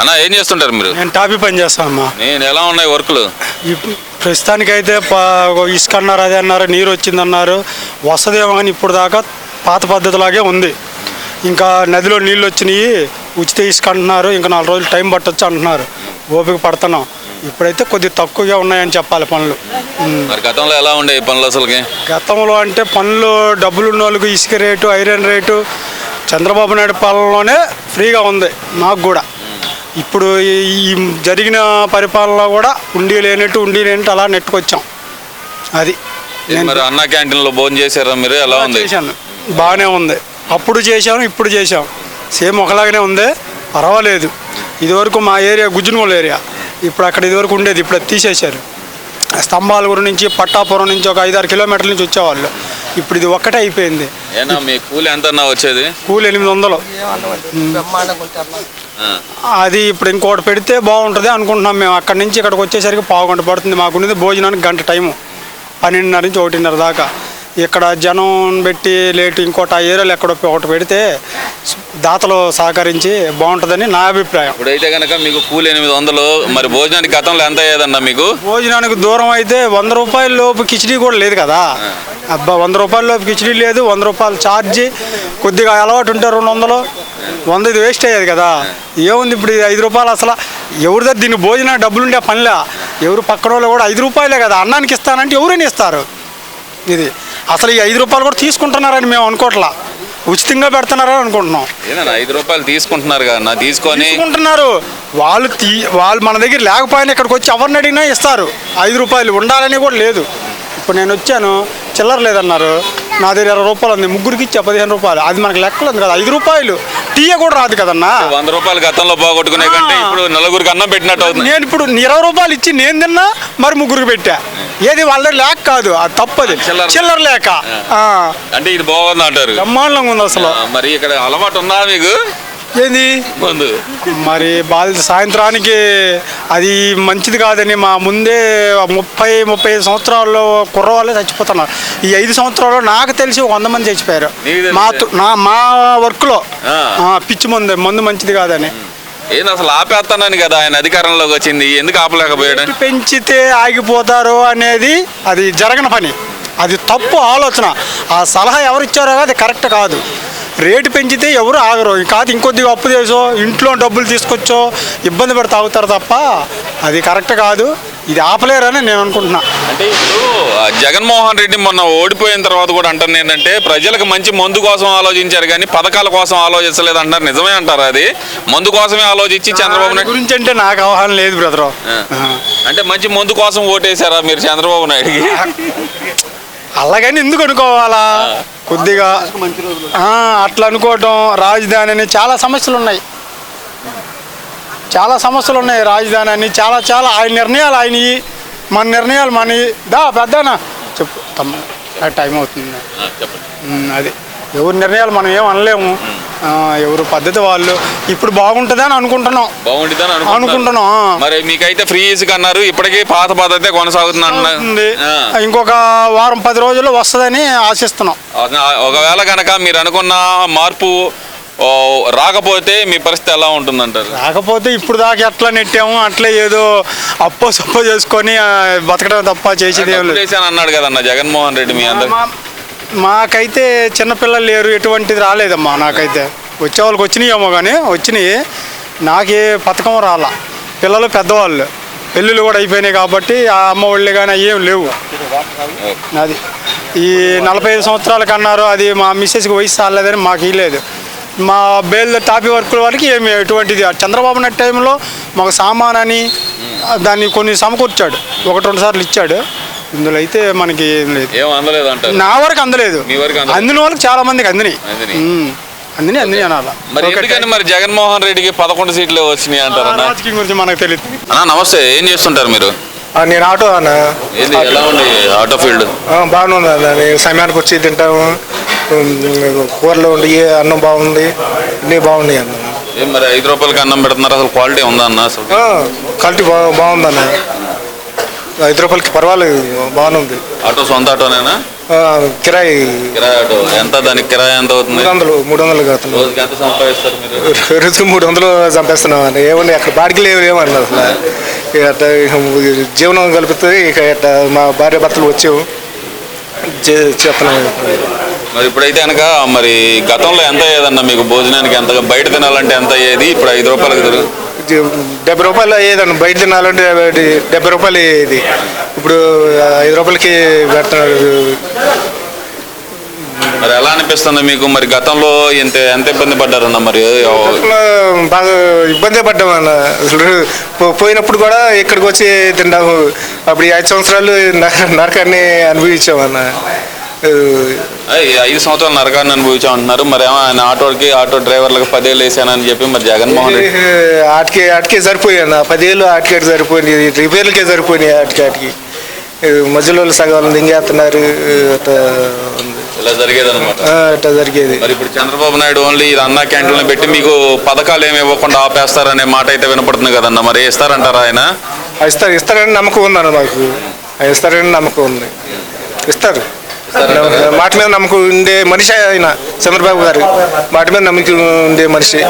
అన్న ఏం చేస్తుంటారు మీరు? నేను టాపీ పని చేస్తానమ్మా నేను ఎలా ఉన్నాయి వర్కులు? ఇప్పుడు ప్రస్తుతానికైతే ప- ఇసుక అన్నారు అదే అన్నారు నీరు వచ్చిందన్నారు వస్తుందేమో కానీ ఇప్పుడు దాకా పాత పద్ధతిలాగే ఉంది. ఇంకా నదిలో నీళ్ళు వచ్చినాయి ఉచిత ఇసుక అంటున్నారు ఇంకా నాలుగు రోజులు టైం పట్టొచ్చు అంటున్నారు. ఓపిక పడుతున్నాం. ఇప్పుడైతే కొద్దిగా తక్కువగా ఉన్నాయని చెప్పాలి పనులు. ఉమ్. మరి గతంలో ఎలా ఉండే ఈ పనులు అసలుకి? గతంలో అంటే పనులు డబ్బులు ఉన్న వాళ్ళకి ఇసుక rate iron rate Chandrababu Naidu పాలనలోనే ఫ్రీగా ఉంది మాకు కూడా. ఇప్పుడు ఈ- జరిగిన పరిపాలనలో కూడా ఉండి లేనట్టు ఉండి లేనట్టు అలా నెట్టుకొచ్చాం. అది మరి అన్న క్యాంటీన్లో భోజనం చేశారా మీరు? ఎలా ఉంది? చేశాను. బాగానే ఉంది. అప్పుడు చేశాను ఇప్పుడు చేశాం. సేమ్ ఒకలాగానే ఉంది. పర్వాలేదు. ఇదివరకు మా ఏరియా గుజ్జునగోలు ఏరియా. ఇప్పుడు అక్కడ ఇదివరకు ఉండేది ఇప్పుడు తీసేశారు. స్తంభాలగురు నుంచి పట్టాపురం నుంచి ఒక ఐదారు కిలోమీటర్ల నుంచి వచ్చేవాళ్ళు. ఇప్పుడు ఇది ఒక్కటే అయిపోయింది. ఏనా మీ కూలి ఎంత వచ్చేది? కూలి ఎనిమిది వందలు. అది ఇప్పుడు ఇంకోటి పెడితే బాగుంటుంది అనుకుంటున్నాం మేము. అక్కడి నుంచి ఇక్కడికి వచ్చేసరికి పావు గంట పడుతుంది మాకున్నది భోజనానికి గంట టైము. పన్నెండున్నర నుంచి ఒకటిన్నర దాకా. ఇక్కడ జనం పెట్టి లేట్ ఇంకోటి ఆ ఏరియాలో ఎక్కడ ఒకటి పెడితే దాతలు సహకరించి బాగుంటుందని నా అభిప్రాయం. ఇప్పుడైతే కనుక మీకు కూలి ఎనిమిది వందలు మరి భోజనానికి గతంలో ఎంత అయ్యేదన్నా మీకు? భోజనానికి దూరం అయితే వంద రూపాయల లోపు కిచిడీ కూడా లేదు కదా. అబ్బా వంద రూపాయల లోపు కిచిడీ లేదు వంద రూపాయలు ఛార్జీ కొద్దిగా అలవాటు ఉంటే రెండు వందలు వంద ఇది వేస్ట్ అయ్యేది కదా. ఏముంది ఇప్పుడు ఇది ఐదు రూపాయలు అసలు? ఎవరి దగ్గర దీనికి భోజనం డబ్బులు ఉండే పనిలే? ఎవరు పక్కన వాళ్ళు కూడా ఐదు రూపాయలే కదా అన్నానికి ఇస్తానంటే ఎవరైనా ఇస్తారు. ఇది. అసలు ఈ ఐదు రూపాయలు కూడా తీసుకుంటున్నారని మేము అనుకోవట్లా ఉచితంగా పెడుతున్నారని అనుకుంటున్నాం. ఏదన్నా ఐదు రూపాయలు తీసుకుంటున్నారు కదా తీసుకొని తీసుకుంటున్నారు. వాళ్ళు తీ వాళ్ళు మన దగ్గర లేకపోయినా ఇక్కడికి వచ్చి ఎవరిని అడిగినా ఇస్తారు. ఐదు రూపాయలు ఉండాలని కూడా లేదు. ఇప్పుడు నేను వచ్చాను చిల్లర లేదన్నారు. నా దగ్గర ఇరవై రూపాయలు ఉంది ముగ్గురికి ఇచ్చా పదిహేను రూపాయలు. అది మనకు లెక్కలు ఉంది కదా ఐదు రూపాయలు. టీ కూడా రాదు కదన్నా. వంద రూపాయలు గతంలో పోగొట్టుకునే కంటే ఇప్పుడు నలుగురికి అన్నం పెట్టినట్టు అవుతుంది. నేను ఇప్పుడు ఇరవై రూపాయలు ఇచ్చి నేను తిన్నా మరి ముగ్గురికి పెట్టా. ఏది వాళ్ళ లేక కాదు అది తప్పది. చిల్లర. లేక. అంటే ఇది బాగుంది అంటారు. బ్రహ్మాండంగా ఉంది అసలు. మరి ఇక్కడ అలవాటు ఉందా మీకు? ఏంది? ముందు మరి బాల సాయంత్రానికి అది మంచిది కాదని మా ముందే ముప్పై ముప్పై సంవత్సరాల్లో కుర్రవాళ్ళే చచ్చిపోతున్నారు. ఈ ఐదు సంవత్సరాల్లో నాకు తెలిసి వంద మంది చచ్చిపోయారు? మా నా మా వర్క్లో. పిచ్చి మందు మందు మంచిది కాదని. ఏంది అసలు ఆపేస్తానని కదా ఆయన అధికారంలోకి వచ్చింది? ఎందుకు ఆపలేకపోయాడు? రేటు పెంచితే ఆగిపోతారు అనేది అది జరగని పని. అది తప్పు ఆలోచన. ఆ సలహా ఎవరు ఇచ్చారో అది కరెక్ట్ కాదు. రేటు పెంచితే ఎవరు ఆగరు. కాదు ఇంకొద్దిగా అప్పు చేసో ఇంట్లో డబ్బులు తీసుకొచ్చో ఇబ్బంది పడి తాగుతారు తప్ప అది కరెక్ట్ కాదు. ఇది ఆపలేరని నేను అనుకుంటున్నా. అంటే ఇప్పుడు జగన్మోహన్ రెడ్డి మొన్న ఓడిపోయిన తర్వాత కూడా అంటారు ఏంటంటే ప్రజలకు మంచి మందు కోసం ఆలోచించారు కానీ పథకాల కోసం ఆలోచించలేదు అంటారు నిజమే అంటారు అది? మందు కోసమే ఆలోచించి చంద్రబాబు నాయుడు గురించి అంటే నాకు అవగాహన లేదు బ్రదరు. అంటే మంచి మందు కోసం ఓటేశారా మీరు చంద్రబాబు నాయుడుకి? అలాగని ఎందుకు అనుకోవాలా? కొద్దిగా అట్లా అనుకోవటం రాజధాని అని చాలా సమస్యలు ఉన్నాయి చాలా సమస్యలు ఉన్నాయి రాజధాని అని చాలా చాలా ఆయన నిర్ణయాలు ఆయనవి మన నిర్ణయాలు మనవి దా పెద్దనా? చెప్పు తమ్మ టైం అవుతుంది. అది ఎవరి నిర్ణయాలు మనం ఏం అనలేము. ఎవరు పద్ధతి వాళ్ళు ఇప్పుడు బాగుంటుందని అనుకుంటున్నాం. బాగుంటుందని అనుకుంటున్నాం. మరి మీకైతే ఫ్రీ ఇసుక అన్నారు ఇప్పటికీ పాత పద్ధతే కొనసాగుతుంది ఇంకొక వారం పది రోజుల్లో వస్తుందని ఆశిస్తున్నాం. ఒకవేళ కనుక మీరు అనుకున్న మార్పు రాకపోతే మీ పరిస్థితి ఎలా ఉంటుందంటారు? రాకపోతే ఇప్పుడు దాకా ఎట్లా నెట్టాము అట్లే ఏదో అప్పో సప్పో చేసుకొని బతకడం తప్ప చేసేది అన్నాడు కదన్న జగన్మోహన్ రెడ్డి మీ అందరు మాకైతే చిన్నపిల్లలు లేరు ఎటువంటిది రాలేదమ్మా నాకైతే. వచ్చే వాళ్ళకి వచ్చినాయేమో కానీ వచ్చినాయి. నాకే పథకం రాలా. పిల్లలు పెద్దవాళ్ళు. పెళ్ళిళ్ళు కూడా అయిపోయినాయి కాబట్టి ఆ అమ్మ ఒళ్ళు కానీ ఏం లేవు. అది ఈ నలభై ఐదు సంవత్సరాలకు అన్నారు అది మా మిస్సెస్కి వయసు రాలేదని మాకు ఇవ్వలేదు మా బేల్ టాపీ వర్కుల వాళ్ళకి ఏమి ఎటువంటిది? చంద్రబాబు నాయుడు టైంలో మాకు సామాన్ అని దాన్ని కొన్ని సమకూర్చాడు. ఒకటి రెండు సార్లు ఇచ్చాడు. ఇందులో అయితే మనకి ఏం లేదు. అంటారు? నా వరకు అందలేదు. వరకు. అందిన వాళ్ళకి చాలా మందికి అందినాయి. అందినాయి. అందినాయి అనాల. మరి ఎందుకని మరి జగన్మోహన్ రెడ్డికి పదకొండు సీట్లు వచ్చినాయి అంటారన్న? రాజకీయం గురించి మనకు తెలియదు నమస్తే. ఏం చేస్తుంటారు మీరు? నేను ఆటో అన్న. ఏంది ఎలా ఉంది ఆటో ఫీల్డ్? ఉంది అన్న. నేను సమయానికి వచ్చి తింటాము. కూరలు ఉండి అన్నం బాగుంది అన్నీ బాగున్నాయి అన్న. మరి ఐదు రూపాయలకి అన్నం పెడుతున్నారు? అసలు క్వాలిటీ ఉందా అన్న? అసలు క్వాలిటీ బా బాగుందన్న. ఐదు రూపాయలకి పర్వాలేదు బాగానే ఉంది. ఆటో సొంత ఆటోనేనా? కిరాయి ఎంత దానికి కిరాయి ఎంత అవుతుంది? మూడు వందలు మూడు వందలు కావుతుంది రోజుకి ఎంత సంపాదిస్తారు మీరు? మూడు వందలు చంపేస్తున్నాం అండి ఏమన్నా అక్కడ బాడికి లేవు ఏమన్నా అసలు జీవనం కలుపుతుంది ఇక మా భార్య భర్తలు వచ్చావు. చెప్పలేదు మరి ఇప్పుడైతే కనుక మరి గతంలో ఎంత అయ్యేదన్న మీకు భోజనానికి ఎంత బయట తినాలంటే ఎంత అయ్యేది? ఇప్పుడు ఐదు రూపాయలకి డెబ్బై రూపాయలు అయ్యేదండి బయట తినాలంటే డెబ్బై రూపాయలు అయ్యేది ఇప్పుడు ఐదు రూపాయలకి పెడుతున్నారు మరి ఎలా అనిపిస్తుంది మీకు? మరి గతంలో ఎంత ఎంత ఇబ్బంది పడ్డారన్న మరి? బాగా ఇబ్బంది పడ్డాం అన్న అసలు పోయినప్పుడు కూడా ఇక్కడికి వచ్చి తింటాము. అప్పుడు ఐదు సంవత్సరాలు నరకాన్ని అనుభవించామన్న. ఐదు సంవత్సరాలు నరకాన్ని అనుభవించాం అంటున్నారు. మరి ఆయన ఆటోకి ఆటో డ్రైవర్లకు పదేళ్ళు వేసానని చెప్పి మరి జగన్మోహన్ రెడ్డి ఆటికి ఆటికే సరిపోయాయి అన్న పదేళ్ళు ఆటికి సరిపోయింది. రిపేర్లకే సరిపోయినాయి ఆటికి ఆటికి. మధ్యలో సగం దింగేస్తున్నారు. ఇలా జరిగేది అనమాట జరిగేది. మరి ఇప్పుడు చంద్రబాబు నాయుడు ఓన్లీ ఇది అన్నా క్యాంటీన్లు పెట్టి మీకు పథకాలు ఏమి ఇవ్వకుండా ఆపేస్తారనే మాట అయితే వినపడుతుంది కదన్న. మరి ఇస్తారంటారా ఆయన? ఇస్తారు ఇస్తారని నమ్మకం ఉందన్న మాకు. ఇస్తారని నమ్మకం ఉంది. ఇస్తారు. మాట మీద నమ్మకం ఉండే మనిషి ఆయన చంద్రబాబు గారు. మాట మీద నమ్మకం ఉండే మనిషి.